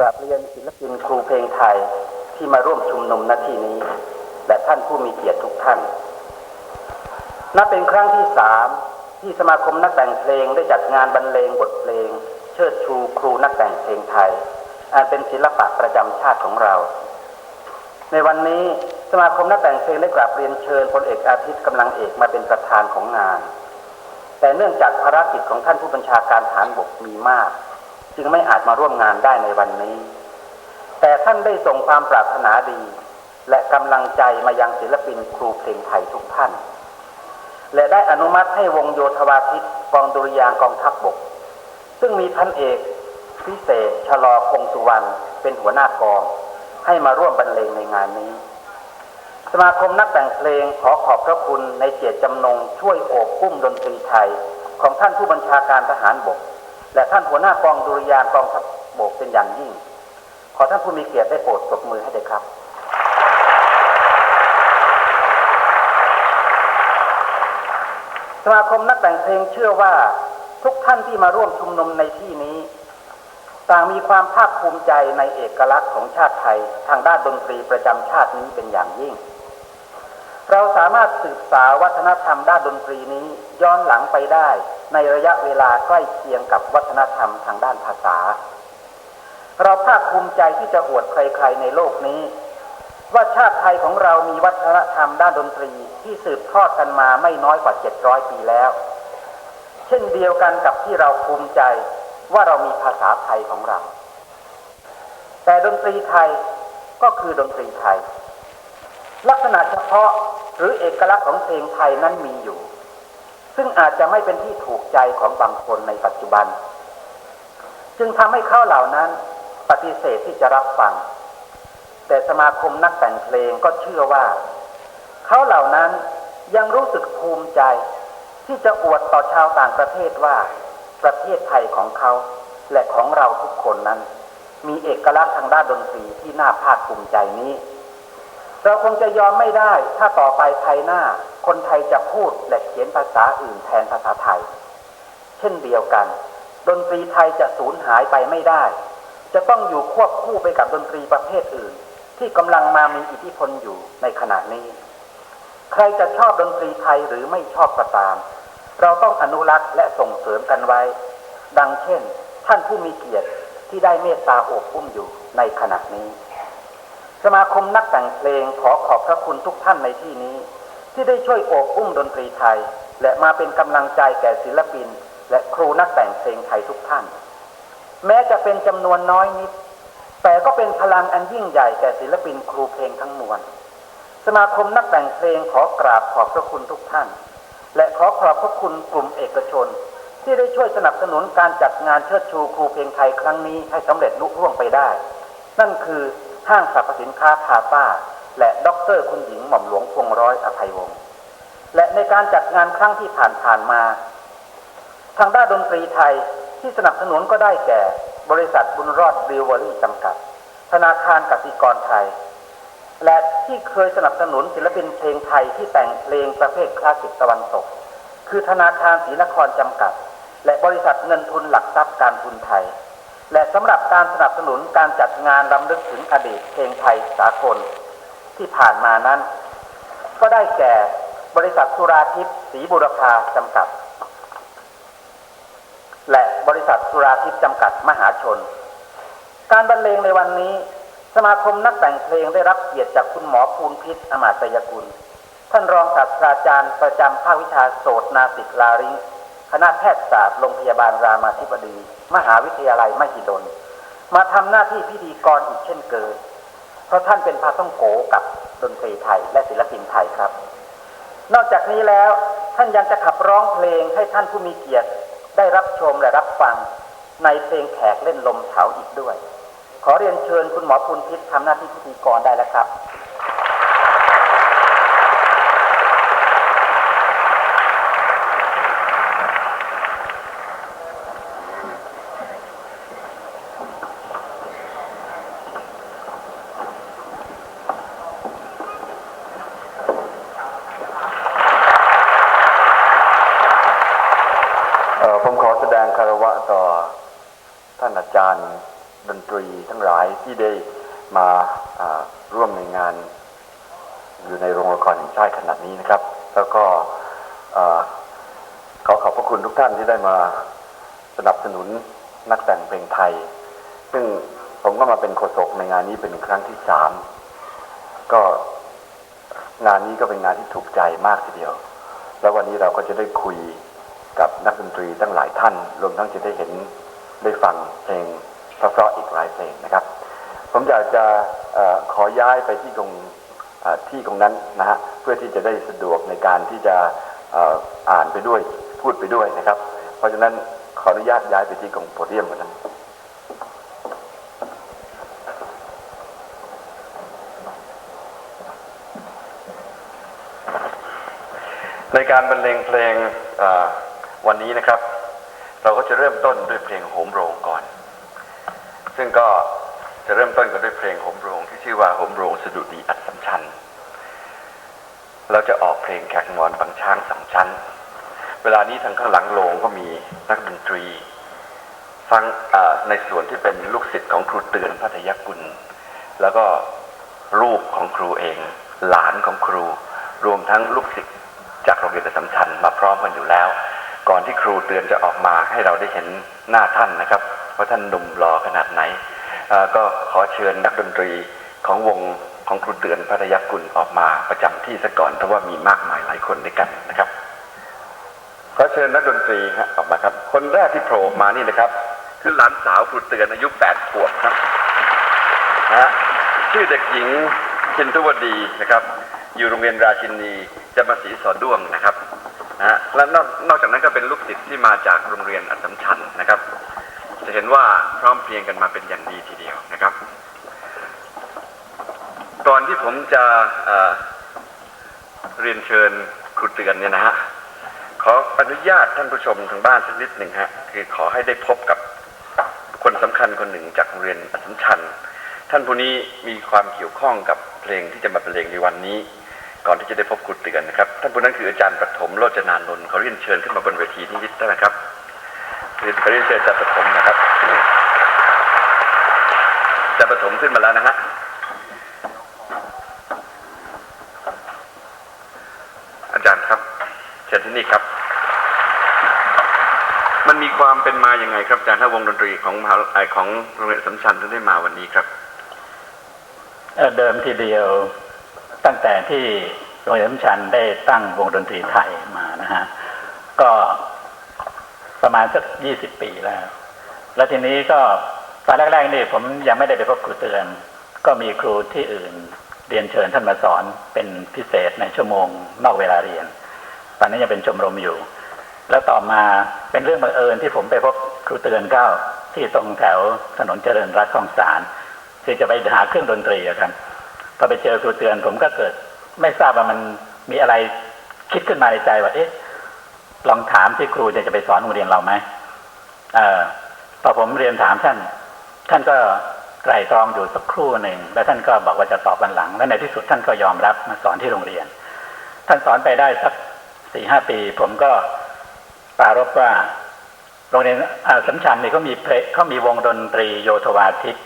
กราบเรียนศิลปินครูเพลงไทยที่มาร่วมชุมนุมณที่นี้ และท่านผู้มีเกียรติทุกท่าน นับเป็นครั้งที่สามที่สมาคมนักแต่งเพลงได้จัดงานบรรเลงบทเพลง เชิดชูครูนักแต่งเพลงไทยอันเป็นศิลปะประจำชาติของเรา ในวันนี้สมาคมนักแต่งเพลงได้กราบเรียนเชิญพลเอกอาทิตย์กำลังเอกมาเป็นประธานของงาน แต่เนื่องจากภารกิจของท่านผู้บัญชาการฐานบกมีมาก จึงไม่อาจมาร่วมงานได้ในวันนี้ แต่ท่านได้ส่งความปรารถนาดี และกำลังใจมายังศิลปินครูเพลงไทยทุกท่าน และได้อนุมัติให้วงโยธวาทิตกองดุริยางกองทัพบบก ซึ่งมีพันเอกพิเศษชะลอคงสุวรรณเป็นหัวหน้ากอง ให้มาร่วมบรรเลงในงานนี้ สมาคมนักแต่งเพลงขอขอบพระคุณในเจตจำนงช่วยโอบอุ้มดนตรีไทยของท่านผู้บัญชาการทหารบก และท่านหัวหน้ากองดุริยางกองทัพบกเป็นอย่างยิ่ง ขอท่านผู้มีเกียรติได้โปรดปรบมือให้ด้วยครับ สมาคมนักแต่งเพลงเชื่อว่าทุกท่านที่มาร่วมชุมนุมในที่นี้ ต่างมีความภาคภูมิใจในเอกลักษณ์ของชาติไทย ทางด้านดนตรีประจำชาตินี้เป็นอย่างยิ่ง เราสามารถสืบสาววัฒนธรรมด้านดนตรีนี้ย้อนหลังไปได้ ในระยะเวลาใกล้เคียงกับวัฒนธรรมทางด้านภาษา เราภาคภูมิใจที่จะอวดใครๆในโลกนี้ ว่าชาติไทยของเรามีวัฒนธรรมด้านดนตรีที่สืบทอดกันมาไม่น้อยกว่า 700 ปีแล้ว เช่นเดียวกันกับที่เราภูมิใจว่าเรามีภาษาไทยของเรา แต่ดนตรีไทยก็คือดนตรีไทย ลักษณะเฉพาะหรือเอกลักษณ์ของเพลงไทยนั้นมีอยู่ ซึ่งอาจจะไม่เป็นที่ถูกใจของบางคนในปัจจุบัน จึงทำให้เขาเหล่านั้นปฏิเสธที่จะรับฟัง แต่สมาคมนักแต่งเพลงก็เชื่อว่า เขาเหล่านั้นยังรู้สึกภูมิใจ ที่จะอวดต่อชาวต่างประเทศว่า ประเทศไทยของเขา และของเราทุกคนนั้น มีเอกลักษณ์ทางด้านดนตรีที่น่าภาคภูมิใจนี้ เราคงจะยอมไม่ได้ถ้าต่อไปภายหน้า คนไทยจะพูดและเขียนภาษาอื่นแทนภาษาไทย เช่นเดียวกัน ดนตรีไทยจะสูญหายไปไม่ได้ จะต้องอยู่ควบคู่ไปกับดนตรีประเภทอื่น ที่กำลังมามีอิทธิพลอยู่ในขณะนี้ ใครจะชอบดนตรีไทยหรือไม่ชอบก็ตาม เราต้องอนุรักษ์และส่งเสริมกันไว้ ดังเช่น ท่านผู้มีเกียรติที่ได้เมตตาโอบอุ้มอยู่ในขณะนี้ สมาคมนักแต่งเพลงขอขอบพระคุณทุกท่านในที่นี้ ที่ได้ช่วยโอบอุ้มดนตรีไทย และมาเป็นกำลังใจแก่ศิลปิน และครูนักแต่งเพลงไทยทุกท่าน แม้จะเป็นจำนวนน้อยนิด แต่ก็เป็นพลังอันยิ่งใหญ่แก่ศิลปินครูเพลงทั้งมวลสมาคมนักแต่งเพลงขอกราบขอบพระคุณทุกท่าน และขอขอบพระคุณกลุ่มเอกชน ที่ได้ช่วยสนับสนุนการจัดงานเชิดชูครูเพลงไทยครั้งนี้ให้สำเร็จลุล่วงไปได้ นั่นคือห้างสรรพสินค้าพาต้า และด็อกเตอร์คุณหญิงหม่อมหลวงพวงร้อยอภัยวงศ์และในการจัดงานครั้งที่ผ่านๆมา ทางด้านดนตรีไทยที่สนับสนุนก็ได้แก่ บริษัทบุญรอดบิวเวอรี่จำกัด ธนาคารกสิกรไทย และที่เคยสนับสนุนศิลปินเพลงไทยที่แต่งเพลงประเภทคลาสสิกตะวันตก คือธนาคารศรีนครจำกัด และบริษัทเงินทุนหลักทรัพย์การทุนไทย และสำหรับการสนับสนุนการจัดงานรำลึกถึงอดีตเพลงไทยสากล ที่ผ่านมานั้น ก็ได้แก่บริษัทสุราทิพย์ศรีบุรพาจำกัด และบริษัทสุราทิพย์จำกัดมหาชน การบรรเลงในวันนี้ สมาคมนักแต่งเพลงได้รับเกียรติจากคุณหมอภูลพิษอมาตยกุล ท่านรองศาสตราจารย์ประจำภาควิชาโสตนาสิกลาริงคณะแพทยศาสตร์โรงพยาบาลรามาธิบดี มหาวิทยาลัยมหิดล มาทำหน้าที่พิธีกรอีกเช่นเคย เพราะท่านเป็นพาต้องโกกับดนตรีไทยและศิลปินไทยครับ นอกจากนี้แล้วท่านยังจะขับร้องเพลงให้ท่านผู้มีเกียรติได้รับชมและรับฟังในเพลงแขกเล่นลมเฉาอีกด้วย ขอเรียนเชิญคุณหมอคุณพิษทำหน้าที่พิธีกรได้แล้วครับ เอ่อผมขอแสดงคารวะต่อท่านอาจารย์ ดนตรีทั้งหลายที่ได้มาอ่าร่วมในงาน อยู่ในโรงละครแห่งชาติขนาดนี้นะครับ แล้วก็ขอขอบพระคุณทุกท่านที่ได้มาสนับสนุนนักแต่งเพลงไทย ซึ่งผมก็มาเป็นโฆษกในงานนี้เป็นครั้งที่สามก็งานนี้ก็เป็นงานที่ถูกใจมากทีเดียว แล้ววันนี้เราก็จะได้คุยกับนักดนตรีตั้งหลายท่าน รวมทั้งจะได้เห็นได้ฟังเพลงเพราะๆอีกหลายเพลงนะครับ ผมอยากจะอขอย้ายไปที่ตรง ที่ตรงนั้นนะฮะเพื่อที่จะได้สะดวกในการที่จะอ่ออ่านไปด้วยพูดไปด้วยนะครับ เพราะฉะนั้นขออนุญาตย้ายไปที่ตรงโพเดียมกันนะในการบรรเลงเพลงวันนี้นะครับ เราก็จะเริ่มต้นด้วยเพลงโหมโรงก่อน ซึ่งก็จะเริ่มต้นกันด้วยเพลงโหมโรงที่ชื่อว่าโหมโรงสะดุดีอัดสำ ชัญเราจะออกเพลงแขกงอนบางช้างสองชั้น เวลานี้ทางข้างหลังโรงก็มีนักดนตรี ฟังในส่วนที่เป็นลูกศิษย์ของครูเตือนพัทยกุล แล้วก็รูปของครูเอง หลานของครู รวมทั้งลูกศิษย์จากโรงเรียนสัมชัญมาพร้อมกันอยู่แล้ว ก่อนที่ครูเตือนจะออกมาให้เราได้เห็นหน้าท่านนะครับว่าท่านหนุ่มหล่อขนาดไหนก็ขอเชิญนักดนตรีของวง ของครูเตือนพัทยกุลออกมาประจำที่ซะก่อนเพราะว่ามีมากมายหลายคนด้วยกันนะครับขอเชิญนักดนตรีฮะออกมาครับ คนแรกที่โผล่มานี่นะครับ คือหลานสาวครูเตือนอายุแปดขวบครับนะฮะชื่อเด็กหญิงชินทุวดีนะครับ อยู่โรงเรียนราชินีจะมาศรีสอด้วงนะครับนะฮะและนอกนอกจากนั้นก็เป็นลูกศิษย์ที่มาจากโรงเรียนอัสสัมชัญนะครับ จะเห็นว่าพร้อมเพรียงกันมาเป็นอย่างดีทีเดียวนะครับ ก่อนที่ผมจะเอ่อเรียนเชิญครูเตือนเนี่ยนะฮะขออนุญาตท่านผู้ชมทางบ้านสักนิดหนึ่งฮะคือขอให้ได้พบกับคนสำคัญคนหนึ่งจากโรงเรียนอัสมชัญ ท่านผู้นี้มีความเกี่ยวข้องกับเพลงที่จะมาบรรเพลงในวันนี้ ก่อนที่จะได้พบครูเตือนนะครับ ท่านผู้นั้นคืออาจารย์ปฐมโรจนานนท์ขอเรียนเชิญขึ้นมาบนเวทีนิดได้ไหมครับเรียนเรียนเชิญอาจารย์ปฐมนะครับอาจารย์ปฐมขึ้นมาแล้วนะฮะอารย์ครับเชิญที่นี่ครับ มันมีความเป็นมาอย่างไงครับอาจารย์ถ้าวงดนตรีของมหาของโรงเรียนสัมชัญถึงได้มาวันนี้ครับเเดิมทีเดียวตั้งแต่ที่โรงเรียนสัมชัญได้ตั้งวงดนตรีไทยมานะฮะก็ประมาณสักยี่สิบปีแล้ว แล้วทีนี้ก็ตอนแรกๆนี่ผมยังไม่ได้ไปพบครูเตือน ก็มีครูที่อื่น เรียนเชิญท่านมาสอนเป็นพิเศษในชั่วโมงนอกเวลาเรียน ตอนนั้ยังเป็นชมรมอยู่ แล้วต่อมาเป็นเรื่องบังเอิญที่ผมไปพบครูเตือนเก้าที่ตรงแถวถนนเจริญรัตน์คลองสารคือจะไปหาเครื่องดนตรีครับพอไปเจอครูเตือนผมก็เกิด ไม่ทราบว่ามันมีอะไรคิดขึ้นมาในใจว่าเอ๊ะลองถามที่ครูจะจะไปสอนโรงเรียนเราไหมเออพอผมเรียนถามท่าน ท่านก็ ไตรตรองอยู่สักครู่หนึ่ง แล้วท่านก็บอกว่าจะตอบวันหลัง และในที่สุดท่านก็ยอมรับมาสอนที่โรงเรียน ท่านสอนไปได้สักสี่ห้าปี ผมก็ปรารบว่าโรงเรียนสัมชัญเนี่ยเขามีเพลงเขามีวงดนตรีโยธวาทิต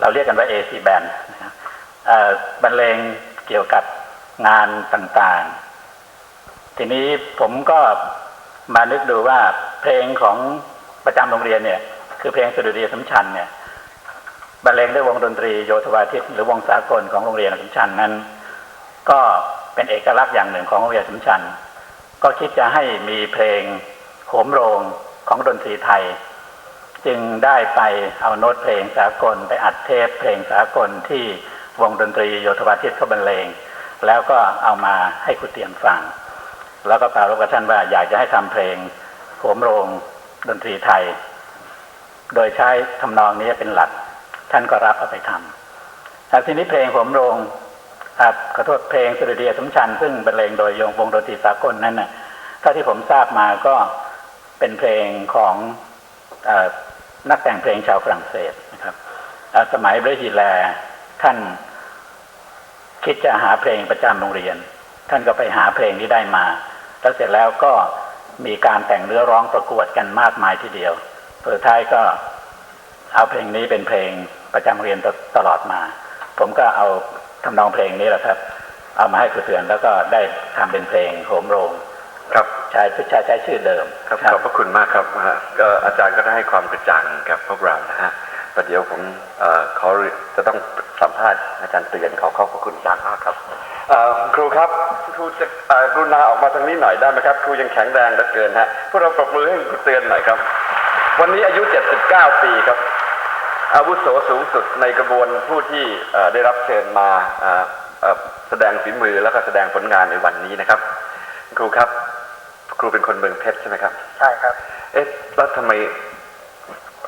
เราเรียกกันว่า AC band นะครับเอ่อบรรเลงเกี่ยวกับงานต่างๆ ทีนี้ผมก็มานึกดูว่าเพลงของประจำโรงเรียนเนี่ย คือเพลงสดุดีสัมชัญเนี่ย บรรเลงด้วยวงดนตรีโยธวาทิตหรือวงสากลของโรงเรียนอัสมชัญนั้น ก็เป็นเอกลักษณ์อย่างหนึ่งของโรงเรียนอัสมชัญก็คิดจะให้มีเพลงโหมโรงของดนตรีไทย จึงได้ไปเอาโน้ตเพลงสากลไปอัดเทปเพลงสากลที่วงดนตรีโยธวาทิตเขาบรรเลง แล้วก็เอามาให้ครูเตียนฟัง แล้วก็ปรารกับท่านว่าอยากจะให้ทำเพลงโหมโรงดนตรีไทย โดยใช้ทำนองนี้เป็นหลัก ท่านก็รับเอาไปทำแต่ทีนี้เพลงโหมโรงอ่าขอโทษเพลงสุริเดียสมชัน ซึ่งบรรเลงโดยวงวงดนตรีสากลนั่นน่ะถ้าที่ผมทราบมาก็เป็นเพลงของอนักแต่งเพลงชาวฝรั่งเศสนะครับสมัยเบรฮิแลท่านคิดจะหาเพลงประจำโรงเรียน ท่านก็ไปหาเพลงที่ได้มา แล้วเสร็จแล้วก็มีการแต่งเนื้อร้องประกวดกันมากมายทีเดียวสุดท้ายก็เอาเพลงนี้เป็นเพลง ประจำเรียนตตลอดมา ผมก็เอาทำนองเพลงนี้แหละครับ เอามาให้ครูเตือนแล้วก็ได้ทำเป็นเพลงโหมโรงครับใช้ใช้ใช้ชื่อเดิมครับขอบพระคุณมากครับฮะก็อาจารย์ก็ได้ให้ความกระจ่างกับพวกเรานะฮะประเดี๋ยวผมเอ่อขอจะต้องสัมภาษณ์อาจารย์เตือนขอขอบพระคุณอาจารย์มากครับเอ่อครูครับครูจะเอ่อกรุณาออกมาทางนี้หน่อยได้ไหมครับ ครูยังแข็งแรงเหลือเกินฮะพวกเราปรบมือให้ครูเตือนหน่อยครับ วันนี้อายุ 79 ปีครับ อาวุโสสูงสุดในกระบวนผู้ที่เอ่อได้รับเชิญมาเอ่อเอ่อแสดงฝีมือแล้วก็แสดงผลงานในวันนี้นะครับ ครูครับ ครูเป็นคนเมืองเพชรใช่ไหมครับ ใช่ครับ เอ๊ะแล้วทำไม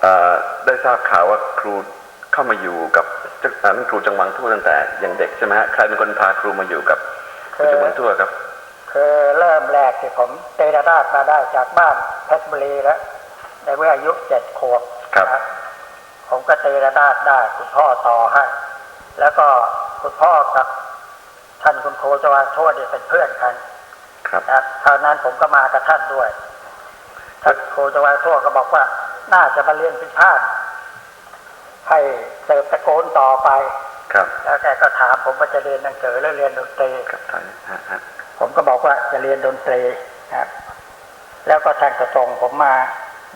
เอ่อได้ทราบข่าวว่าครูเข้ามาอยู่กับเจ้าอ่านั่นครูจังหวังทั่วตั้งแต่ยังเด็กใช่ไหมฮะใครเป็นคนพาครูมาอยู่กับครูจังหวังทั่วครับคือเริ่มแรกที่ผมเตะระนาดมาได้จากบ้านเพชรบุรีแล้วในเมื่ออายุเจ็ดขวบครับนะ ผมก็เตะระนาดได้ คุณพ่อต่อให้ แล้วก็คุณพ่อกับท่านคุณโคจวานโทษเนี่ยเป็นเพื่อนกันครับนะคราวนั้นผมก็มากับท่านด้วยท่านโคจวานโทษก็บอกว่า น่าจะมาเรียนพิพาทให้เติบตะโกนต่อไป ครับ แล้วแกก็ถามผมว่าจะเรียนหนังสือหรือเรียนดนตรีครับท่านฮะฮะผมก็บอกว่าจะเรียนดนตรีนะครับ แล้วก็ท่านก็ส่งผมมา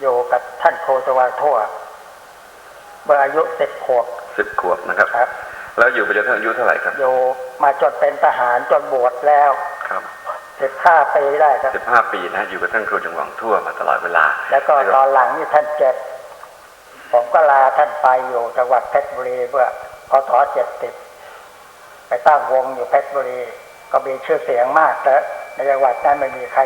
อยู่กับท่านโคจวาทั่ว เมื่ออายุสิบขวบสิบขวบนะครับครับ แล้วอยู่ไปจนถึงอายุเท่าไหร่ครับอยู่มาจนเป็นทหารจนบวชแล้วครับสิบห้าปีได้ครับสิบห้าปีนะฮะอยู่กับท่านครูจังหวังทั่วมาตลอดเวลา แล้วก็ตอนหลังนี่ท่านเจ็บผมก็ลาท่านไปอยู่จังหวัดเพชรบุรีเมื่อพศเจ็ดสิบไปตั้งวงอยู่เพชรบุรี ก็มีชื่อเสียงมากแต่ในจังหวัดนั้นไม่มีใคร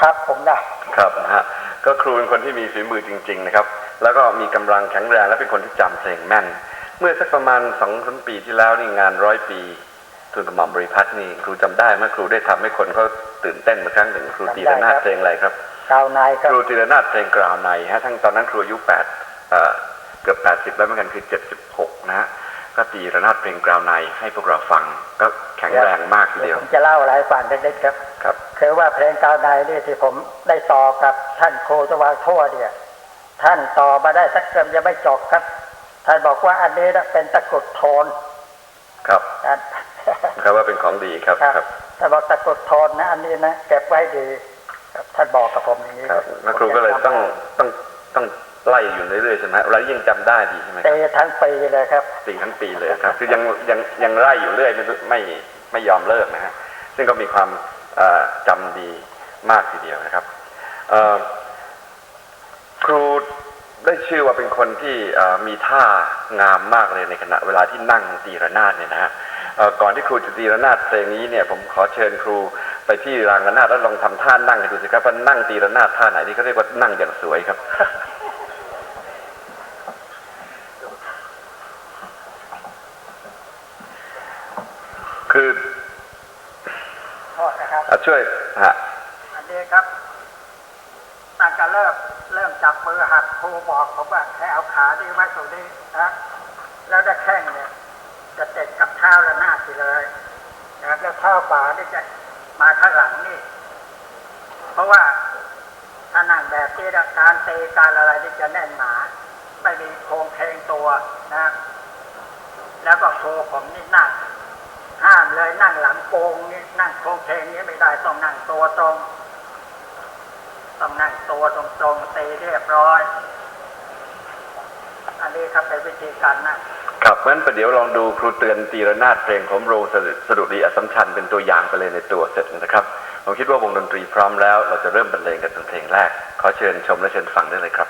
ทับผมได้ครับนะฮะก็ครูเป็นคนที่มีฝีมือจริง ๆ นะครับ แล้วก็มีกำลังแข็งแรงและเป็นคนที่จำเพลงแม่น เมื่อสักประมาณสองสามปีที่แล้วนี่งานร้อยปีทุนกระหม่อมบริพัตรนี่ครูจำได้เมื่อครูได้ทำให้คนเขาตื่นเต้นมาครั้งหนึ่งครูตีระนาดเพลงอะไรครับกาวนายคครับรูตีระนาดเพลงกราวในฮะทั้งตอนนั้นครูอายุแปดเอ่อเกือบแปดสิบแล้วเหมือนกันคือเจ็ดสิบหกนะฮะก็ตีระนาดเพลงกราวในให้พวกเราฟังก็แข็งแรงมากทีเดี๋เดียยววผมจะเล่าอะไรให้ฟังเล็กๆครับครับคือว่าเพลงกาวในนี่ที่ผมได้ต่อกับท่านโคจวาทั่วเนี่ย ท่านต่อมาได้สักเกือบจะไม่จบครับ ท่านบอกว่าอันนี้นะเป็นตะกรุดโทน ครับนะครับว่าเป็นของดีครับครับครับท่านบอกตะกรุดโทนนะ อันนี้นะเก็บไว้ดีครับท่านบอกกับผมอย่างนี้ครับแล้วครูก็เลยต้องต้องต้องไล่อยู่เรื่อยๆใช่ไหมฮะเรายิ่งจำได้ดีใช่ไหมคเตรับทั้งปีเลยครับสิ่งทั้งปีเลยครับ คือยังยังยังไล่อยู่เรื่อยไม่รู้ไม่ไม่ยอมเลิกนะฮะซึ่งก็มีความเอ่อจำดีมากทีเดียวนะครับเอ่อ ครูได้ชื่อว่าเป็นคนที่มีท่างามมากเลยในขณะเวลาที่นั่งตีระนาดเนี่ยนะฮะก่อนที่ครูจะตีระนาดเพลงนี้เนี่ยผมขอเชิญครูไปที่รางระนาดแล้วลองทำท่านั่งให้ดูสิครับว่านั่งตีระนาดท่าไหนนี่เขาเรียกว่านั่งอย่างสวยครับ คือ โทษนะครับ อะช่วยฮะ อันนี้ครับตั้งแต่เริ่มเริ่ มือหัดครูบอกผมว่าให้เอาขาดีไว้ตรงนี้นะแล้วได้แข้งเนี่ย จะเติดกับเท้าและหน้าไปเลยนะแล้วเท้าขวานี่จะมาข้างหลังนี่ เพราะว่าถ้านั่งแบบนี้การเตะการอะไรนี่จะแน่นหนาไม่มีโครงเพลงตัวนะ แล้วก็โชว์ผมนี่นั่งห้ามเลยนั่งหลังโกงนี่นั่งโครงเพลงนี้ไม่ได้ต้องนั่งตัวตรง ต้องนั่งตัวตรงๆตีเรียบร้อย อันนี้ครับเป็นวิธีการนะครับเพราะฉะนั้นประเดี๋ยวลองดูครูเตือนตีระนาดเพลงของโรงสดุดดีอัสสัมชันเป็นตัวอย่างไปเลยในตัวเสร็จนะครับผมคิดว่าวงดนตรีพร้อมแล้ว เราจะเริ่มบรรเลงกันเป็นเพลงแรก ขอเชิญชมและเชิญฟังได้เลยครับ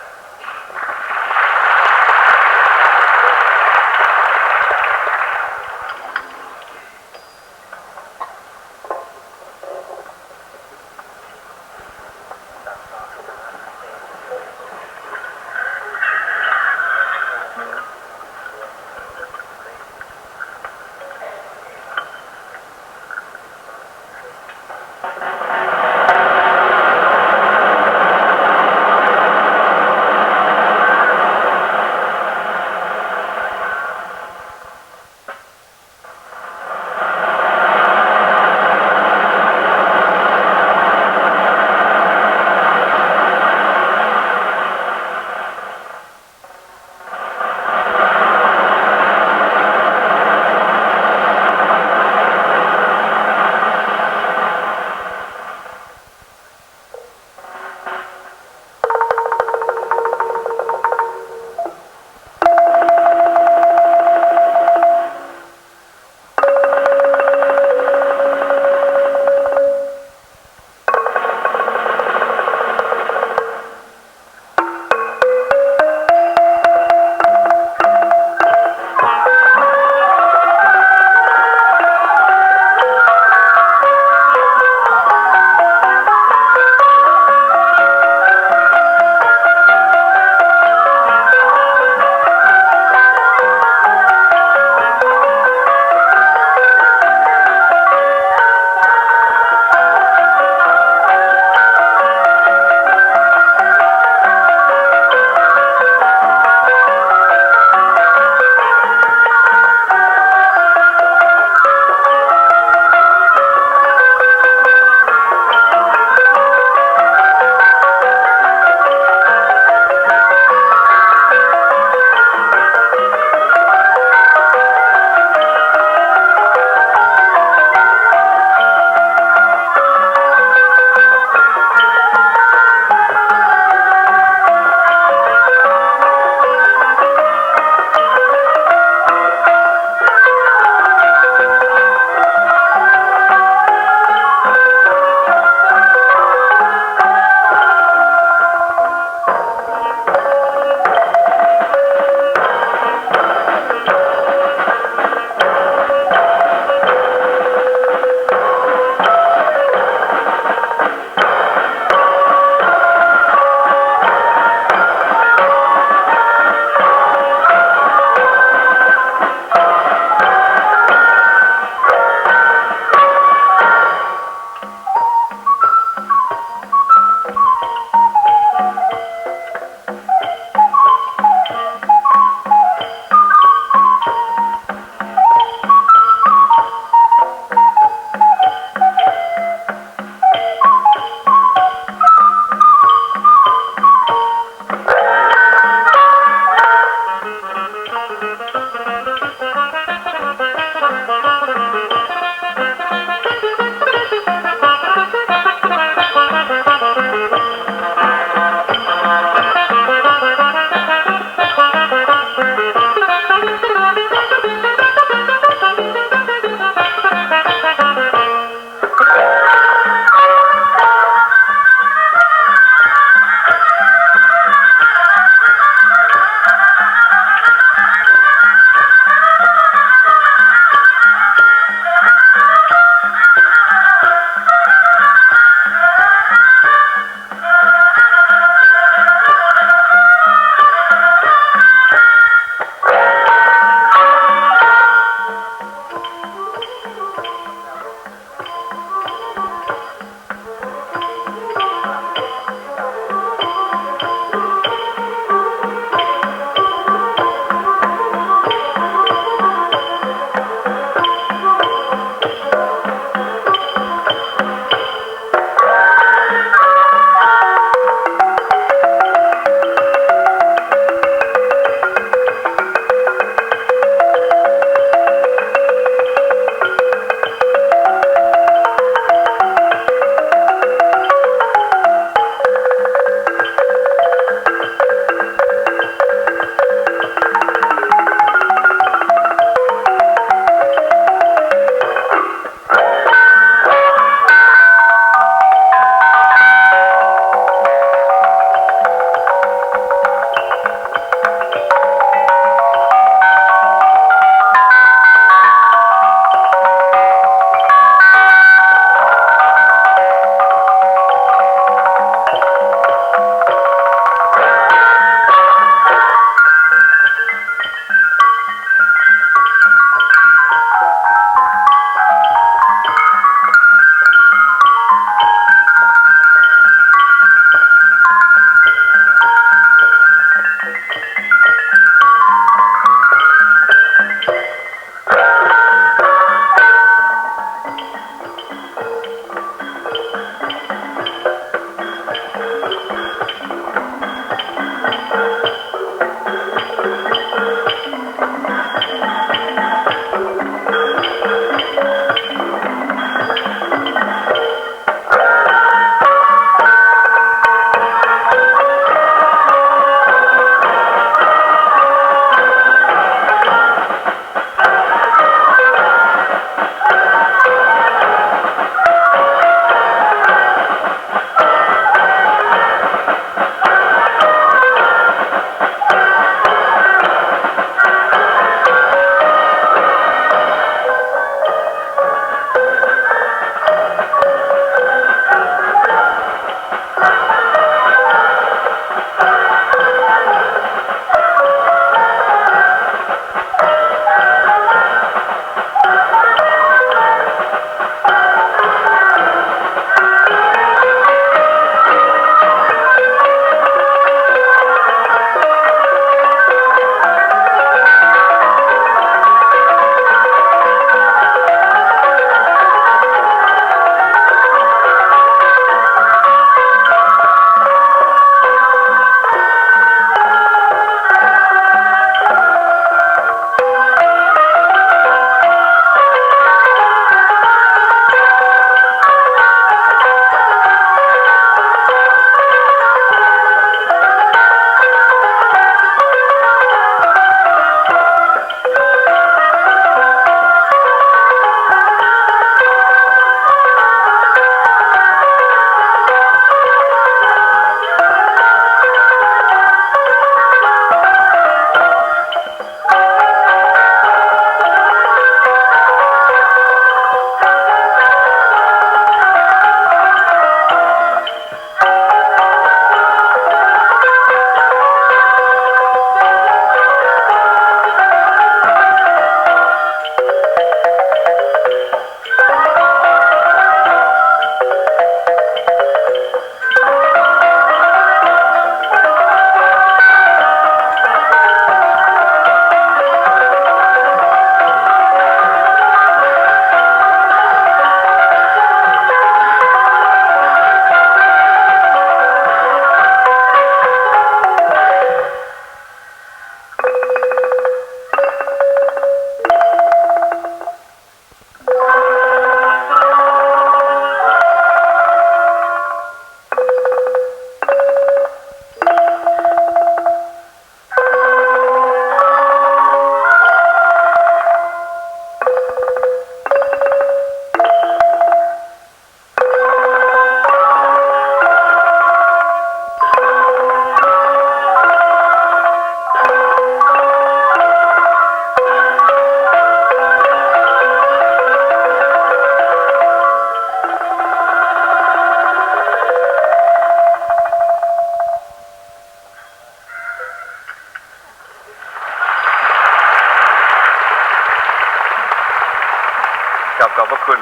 พระคุณ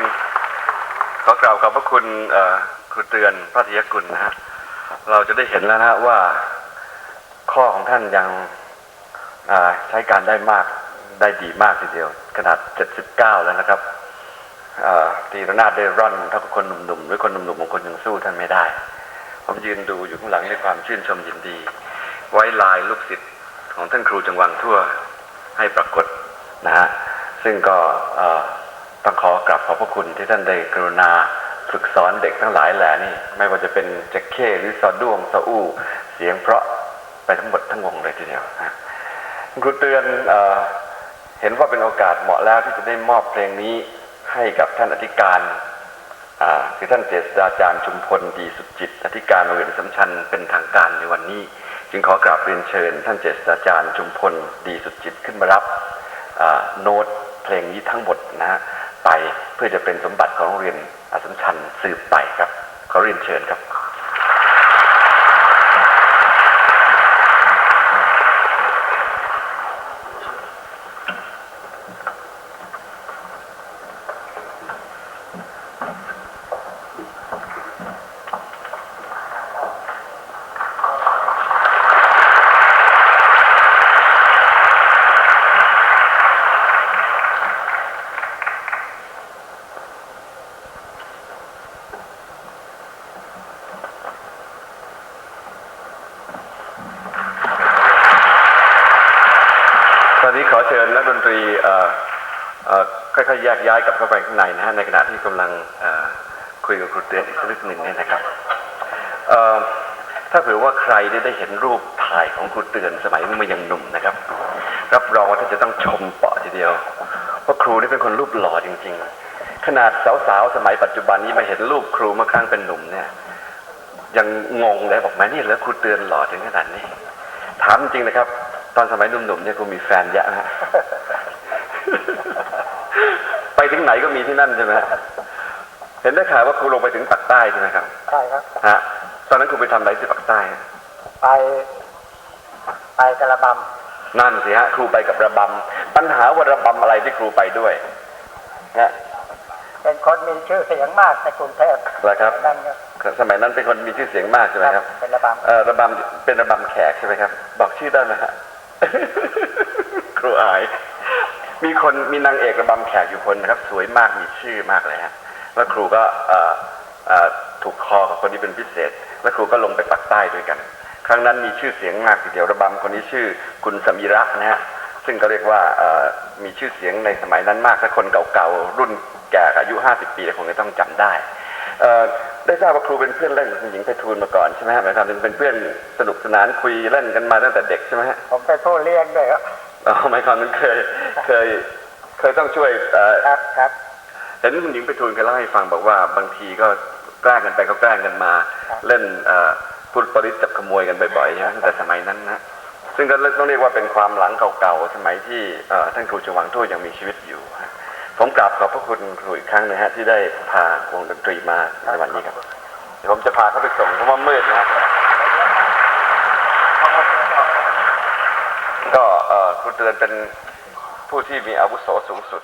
ขอกราบขอบพระคุณครูเตือนพระธิยกุลนะฮะเราจะได้เห็นแล้วนะฮะว่าข้อของท่านยังใช้การได้มากได้ดีมากทีเดียว ขนาด 79 แล้วนะครับตีระนาดได้ร่อนเท่ากับคนหนุ่มๆหรือคนหนุ่มๆบางคนยังสู้ท่านไม่ได้ ผมยืนดูอยู่ข้างหลังด้วยความชื่นชมยินดี ไว้ลายลูกศิษย์ของท่านครูจังหวังทั่วให้ปรากฏนะฮะซึ่งก็ ต้องขอกราบขอบพระคุณที่ท่านได้กรุณาฝึกสอนเด็กทั้งหลายแหล่นี่ ไม่ว่าจะเป็นแจ็คเข้หรือซอด้วงซออู้เสียงเพราะไปทั้งหมดทั้งวงเลยทีเดียวครูเตือนเอเห็นว่าเป็นโอกาสเหมาะแล้วที่จะได้มอบเพลงนี้ให้กับท่านอธิการคือท่านเจษฎาจารย์ชุมพลดีสุจิต อธิการโรงเรียนสัมชัญเป็นทางการในวันนี้ จึงขอกราบเรียนเชิญ ท่านเจษฎาจารย์ชุมพลดีสุจิตขึ้นมารับโน้ตเพลงนี้ทั้งหมดนะฮะ ไป เพื่อจะเป็นสมบัติของโรงเรียนอสมชัญสืบไปครับขอเรียนเชิญครับ ตอนนี้ขอเชิญนักดนตรีเอ่อเอ่อ ค่อยๆแยกย้ายกับเข้าไปข้างในนะฮะในขณะที่กำลังคุยกับครูเตือนอีกสักนิดหนึ่งเนี่ยนะครับถ้าเผื่อว่าใครได้ได้เห็นรูปถ่ายของครูเตือนสมัยเมื่อยังหนุ่มนะครับ รับรองว่าท่านจะต้องชมเปาะทีเดียวเพราะครูนี่เป็นคนรูปหล่อจริง ๆ ขนาดสาวๆสมัยปัจจุบันนี้มาเห็นรูปครูเมื่อครั้งเป็นหนุ่มเนี่ยยังงงเลยบอกแม่นี่แล้วครูเตือนหล่อถึงขนาดนี้ถามจริงนะครับ ตอนสมัยหนุ่มๆเนี่ยครูมีแฟนเยอะนะฮะ ไปถึงไหนก็มีที่นั่นใช่ไหมฮะเห็นได้ข่าวว่าครูลงไปถึงปากใต้ใช่ไหมครับใช่ครับฮะตอนนั้นครูไปทำอะไรที่ปากใต้ฮะไปไปกระบนั่นสิฮะครูไปกับระบำปัญหาว่าระบำอะไรที่ครูไปด้วยฮะำเป็นคนมีชื่อเสียงมากในกรุงเทพเหรอครับนั่นครับสมัยนั้นเป็นคนมีชื่อเสียงมากใช่ไหมครับเป็นระบเออระบำเป็นระบำแขกใช่ไหมครับ บอกชื่อได้ไหมฮะครูอาย มีคนมีนางเอกระบำแขกอยู่คนนะครับ สวยมากมีชื่อมากเลยฮะแล้วครูก็ถูกคอกับคนนี้เป็นพิเศษ แล้วครูก็ลงไปปักใต้ด้วยกัน ครั้งนั้นมีชื่อเสียงมากทีเดียวระบำคนนี้ชื่อคุณสมิระนะฮะซึ่งก็เรียกว่ามีชื่อเสียงในสมัยนั้นมากถ้าคนเก่าๆรุ่นแก่อายุ 50 ปีคงจะต้องจำได้ได้ทราบว่าครูเป็นเพื่อนเล่นกับคุณหญิงไพฑูรย์มาก่อนใช่ไหมฮะหมายความถึงเป็นเพื่อนสนุกสนานคุยเล่นกันมาตั้งแต่เด็กใช่ไหมฮะผมไปพูดเลี้ยงด้วยครับ อ๋อหมายความถึงเคยเคยเคยต้องช่วยเอ่อครับครับเห็นคุณหญิงไพฑูรย์เคยเล่าให้ฟังบอกว่าบางทีก็แกล้งกันไปก็แกล้งกันมา เล่นเอ่อพูดปริศจับขโมยกันบ่อยๆใช่ไหมตั้งแต่สมัยนั้นนะซึ่งก็ต้องเรียกว่าเป็นความหลังเก่าๆสมัยที่เอ่อท่านครูจวังทั่วยังมีชีวิตอยู่ฮะผมกราบขอบพระคุณครูอีกครั้งนะฮะที่ได้พาวงดนตรีมาในวันนี้ครับเดี๋ยวผมจะพาเขาไปส่งเพราะว่ามืดนะฮะก็ เอ่อครูเตือนเป็นผู้ที่มีอาวุโสสูงสุด